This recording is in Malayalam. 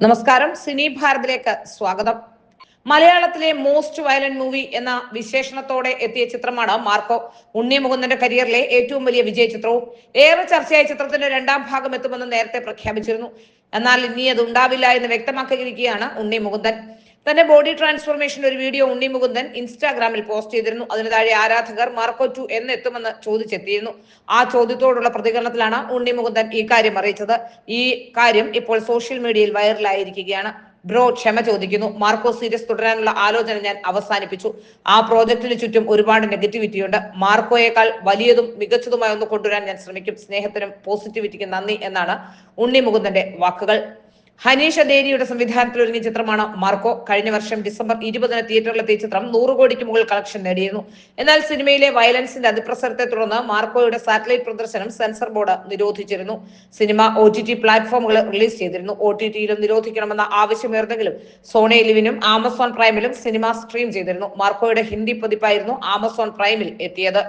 നമസ്കാരം. സിനി ഭാരതിലേക്ക് സ്വാഗതം. മലയാളത്തിലെ മോസ്റ്റ് വയലന്റ് മൂവി എന്ന വിശേഷണത്തോടെ എത്തിയ ചിത്രമാണ് മാർക്കോ. ഉണ്ണി മുകുന്ദന്റെ കരിയറിലെ ഏറ്റവും വലിയ വിജയ ചിത്രവും ഏറെ ചർച്ചയായ ചിത്രത്തിന്റെ രണ്ടാം ഭാഗം എത്തുമെന്ന് നേരത്തെ പ്രഖ്യാപിച്ചിരുന്നു. എന്നാൽ ഇനി അത് ഉണ്ടാവില്ല എന്ന് വ്യക്തമാക്കിയിരിക്കുകയാണ് ഉണ്ണി മുകുന്ദൻ തന്റെ ബോഡി ട്രാൻസ്ഫോർമേഷൻ ഒരു വീഡിയോ ഉണ്ണി മുകുന്ദൻ ഇൻസ്റ്റാഗ്രാമിൽ പോസ്റ്റ് ചെയ്തിരുന്നു. അതിന് താഴെ ആരാധകർ മാർക്കോ ടു എന്ന് എത്തുമെന്ന് ചോദിച്ചെത്തിയിരുന്നു. ആ ചോദ്യത്തോടുള്ള പ്രതികരണത്തിലാണ് ഉണ്ണി മുകുന്ദൻ ഈ കാര്യം അറിയിച്ചത്. ഈ കാര്യം ഇപ്പോൾ സോഷ്യൽ മീഡിയയിൽ വൈറലായിരിക്കുകയാണ്. ബ്രോ ക്ഷമ ചോദിക്കുന്നു. മാർക്കോ സീരീസ് തുടരാനുള്ള ആലോചന ഞാൻ അവസാനിപ്പിച്ചു. ആ പ്രോജക്റ്റിന് ചുറ്റും ഒരുപാട് നെഗറ്റിവിറ്റി ഉണ്ട്. മാർക്കോയേക്കാൾ വലിയതും മികച്ചതുമായ ഒന്ന് കൊണ്ടുവരാൻ ഞാൻ ശ്രമിക്കും. സ്നേഹത്തിനും പോസിറ്റിവിറ്റിക്കും നന്ദി എന്നാണ് ഉണ്ണി മുകുന്ദന്റെ വാക്കുകൾ. ഹനീഷ ദേരിയുടെ സംവിധാനത്തിൽ ഒരുങ്ങിയ ചിത്രമാണ് മാർക്കോ. കഴിഞ്ഞ വർഷം ഡിസംബർ ഇരുപതിന് തിയേറ്ററിലെത്തിയ ചിത്രം നൂറ് കോടിക്ക് മുകളിൽ കളക്ഷൻ നേടിയിരുന്നു. എന്നാൽ സിനിമയിലെ വയലൻസിന്റെ അതിപ്രസരത്തെ തുടർന്ന് മാർക്കോയുടെ സാറ്റലൈറ്റ് പ്രദർശനം സെൻസർ ബോർഡ് നിരോധിച്ചിരുന്നു. സിനിമ ഒ ടി ടി പ്ലാറ്റ്ഫോമുകൾ റിലീസ് ചെയ്തിരുന്നു. ഒ ടി ടിയിലും നിരോധിക്കണമെന്ന ആവശ്യമുയർന്നെങ്കിലും സോണി ലിവിനും ആമസോൺ പ്രൈമിലും സിനിമ സ്ട്രീം ചെയ്തിരുന്നു. മാർക്കോയുടെ ഹിന്ദി പതിപ്പായിരുന്നു ആമസോൺ പ്രൈമിൽ എത്തിയത്.